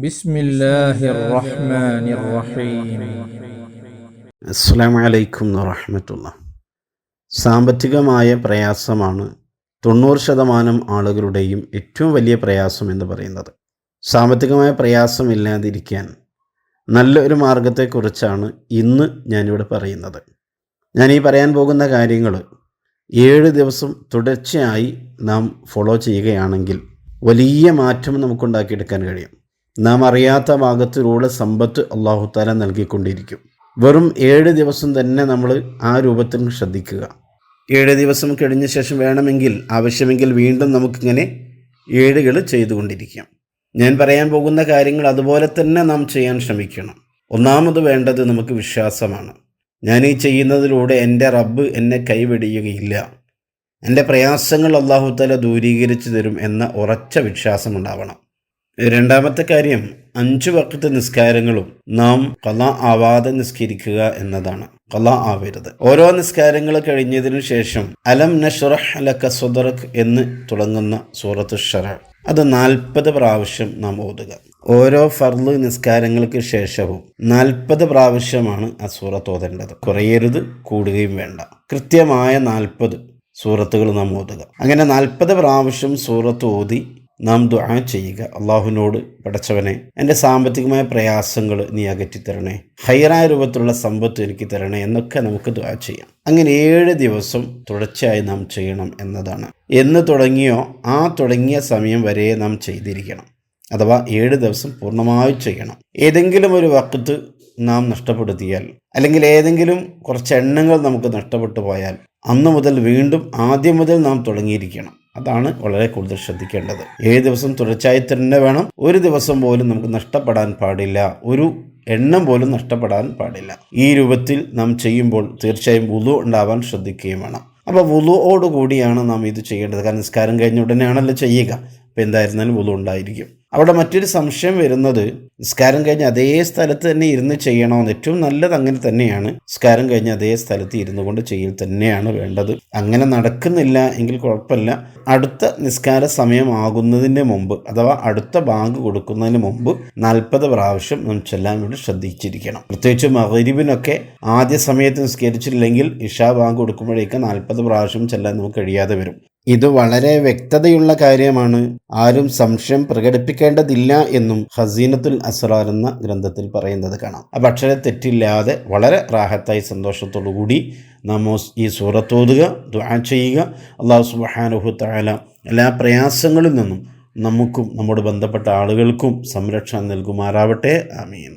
بسم الله الرحمن الرحيم അസ്സാം വലൈക്കും വറഹമത്തുള്ള സാമ്പത്തികമായ പ്രയാസമാണ് തൊണ്ണൂറ് ശതമാനം ആളുകളുടെയും ഏറ്റവും വലിയ പ്രയാസം എന്ന് പറയുന്നത് സാമ്പത്തികമായ പ്രയാസം ഇല്ലാതിരിക്കാൻ നല്ലൊരു മാർഗത്തെക്കുറിച്ചാണ് ഇന്ന് ഞാനിവിടെ പറയുന്നത് ഞാൻ ഈ പറയാൻ പോകുന്ന കാര്യങ്ങൾ ഏഴ് ദിവസം തുടർച്ചയായി നാം ഫോളോ ചെയ്യുകയാണെങ്കിൽ വലിയ മാറ്റം നമുക്കുണ്ടാക്കിയെടുക്കാൻ കഴിയും നാം അറിയാത്ത ഭാഗത്തിലൂടെ സമ്പത്ത് അള്ളാഹുത്താല നൽകിക്കൊണ്ടിരിക്കും. വെറും ഏഴ് ദിവസം തന്നെ നമ്മൾ ആ രൂപത്തിൽ ശ്രദ്ധിക്കുക. ഏഴ് ദിവസം കഴിഞ്ഞ ശേഷം വേണമെങ്കിൽ ആവശ്യമെങ്കിൽ വീണ്ടും നമുക്കിങ്ങനെ ഏഴുകൾ ചെയ്തുകൊണ്ടിരിക്കാം. ഞാൻ പറയാൻ പോകുന്ന കാര്യങ്ങൾ അതുപോലെ തന്നെ നാം ചെയ്യാൻ ശ്രമിക്കണം. ഒന്നാമത് വേണ്ടത് നമുക്ക് വിശ്വാസമാണ്. ഞാൻ ഈ ചെയ്യുന്നതിലൂടെ എന്റെ റബ്ബ് എന്നെ കൈവെടിയുകയില്ല. എന്റെ പ്രയാസങ്ങൾ അള്ളാഹുത്തല ദൂരീകരിച്ചു തരും എന്ന ഉറച്ച വിശ്വാസം ഉണ്ടാവണം. രണ്ടാമത്തെ കാര്യം അഞ്ചു വക്കത്തെ നിസ്കാരങ്ങളും നാം കല ആവാതെ നിസ്കരിക്കുക എന്നതാണ്. കല ആവരുത്. ഓരോ നിസ്കാരങ്ങൾ കഴിഞ്ഞതിനു ശേഷം അലം നഷുറഹ് ലക സുദറഖ് എന്ന് തുടങ്ങുന്ന സൂറത്ത് ഷറ അത് നാൽപ്പത് പ്രാവശ്യം നാം ഓതുക. ഓരോ ഫർൾ നിസ്കാരങ്ങൾക്ക് ശേഷവും നാൽപ്പത് പ്രാവശ്യമാണ് ആ സൂറത്ത് ഓതേണ്ടത്. കുറയരുത് കൂടുകയും വേണ്ട. കൃത്യമായ നാൽപ്പത് സൂറത്തുകൾ നാം ഓതുക. അങ്ങനെ നാൽപ്പത് പ്രാവശ്യം സൂറത്ത് ഓതി നാം ദുആ ചെയ്യുക. അള്ളാഹുവിനോട് പടച്ചവനെ എന്റെ സാമ്പത്തികമായ പ്രയാസങ്ങൾ നീ അകറ്റിത്തരണേ. ഹൈറായ രൂപത്തിലുള്ള സമ്പത്ത് എനിക്ക് തരണേ എന്നൊക്കെ നമുക്ക് ദുആ ചെയ്യാം. അങ്ങനെ ഏഴ് ദിവസം തുടർച്ചയായി നാം ചെയ്യണം എന്നതാണ്. എന്ന് തുടങ്ങിയോ ആ തുടങ്ങിയ സമയം വരെ നാം ചെയ്തിരിക്കണം. അഥവാ ഏഴ് ദിവസം പൂർണമായി ചെയ്യണം. ഏതെങ്കിലും ഒരു വക്കത്ത് നാം നഷ്ടപ്പെടുത്തിയാൽ അല്ലെങ്കിൽ ഏതെങ്കിലും കുറച്ച് എണ്ണങ്ങൾ നമുക്ക് നഷ്ടപ്പെട്ടു പോയാൽ അന്ന് മുതൽ വീണ്ടും ആദ്യം മുതൽ നാം തുടങ്ങിയിരിക്കണം. അതാണ് വളരെ കൂടുതൽ ശ്രദ്ധിക്കേണ്ടത്. ഏഴ് ദിവസം തുടർച്ചയായി തന്നെ വേണം. ഒരു ദിവസം പോലും നമുക്ക് നഷ്ടപ്പെടാൻ പാടില്ല. ഒരു എണ്ണം പോലും നഷ്ടപ്പെടാൻ പാടില്ല. ഈ രൂപത്തിൽ നാം ചെയ്യുമ്പോൾ തീർച്ചയായും വുലു ഉണ്ടാവാൻ ശ്രദ്ധിക്കുകയും വേണം. അപ്പോൾ വുലുവോടുകൂടിയാണ് നാം ഇത് ചെയ്യേണ്ടത്. കാരണം നിസ്കാരം കഴിഞ്ഞ ഉടനെയാണല്ലോ ചെയ്യുക. അപ്പോൾ എന്തായിരുന്നാലും വുളു ഉണ്ടായിരിക്കും. അവിടെ മറ്റൊരു സംശയം വരുന്നത് നിസ്കാരം കഴിഞ്ഞ് അതേ സ്ഥലത്ത് തന്നെ ഇരുന്ന് ചെയ്യണമെന്ന് ഏറ്റവും നല്ലത് അങ്ങനെ തന്നെയാണ്. നിസ്കാരം കഴിഞ്ഞ് അതേ സ്ഥലത്ത് ഇരുന്നു കൊണ്ട് ചെയ്യൽ തന്നെയാണ് വേണ്ടത്. അങ്ങനെ നടക്കുന്നില്ല എങ്കിൽ കുഴപ്പമില്ല. അടുത്ത നിസ്കാര സമയമാകുന്നതിന് മുമ്പ് അഥവാ അടുത്ത ബാങ്ക് കൊടുക്കുന്നതിന് മുമ്പ് നാൽപ്പത് പ്രാവശ്യം നാം ചെല്ലാൻ വേണ്ടി ശ്രദ്ധിച്ചിരിക്കണം. പ്രത്യേകിച്ച് മകരിബിനൊക്കെ ആദ്യ സമയത്ത് നിസ്കരിച്ചില്ലെങ്കിൽ ഇഷാ ബാങ്ക് കൊടുക്കുമ്പോഴേക്കും നാൽപ്പത് പ്രാവശ്യം ചെല്ലാൻ നമുക്ക് കഴിയാതെ വരും. ഇത് വളരെ വ്യക്തതയുള്ള കാര്യമാണ്. ആരും സംശയം പ്രകടിപ്പിക്കേണ്ടതില്ല എന്നും ഹസീനത്തുൽ അസ്റാർ എന്ന ഗ്രന്ഥത്തിൽ പറയുന്നത് കാണാം. അപ്പം അക്ഷര തെറ്റില്ലാതെ വളരെ റാഹത്തായി സന്തോഷത്തോടു കൂടി നാം ഈ സൂറത്തോതുക ദുആ ചെയ്യുക. അള്ളാഹു സുബാനുഹു താല എല്ലാ പ്രയാസങ്ങളിൽ നിന്നും നമുക്കും നമ്മുടെ ബന്ധപ്പെട്ട ആളുകൾക്കും സംരക്ഷണം നൽകുമാറാവട്ടെ. ആമീൻ.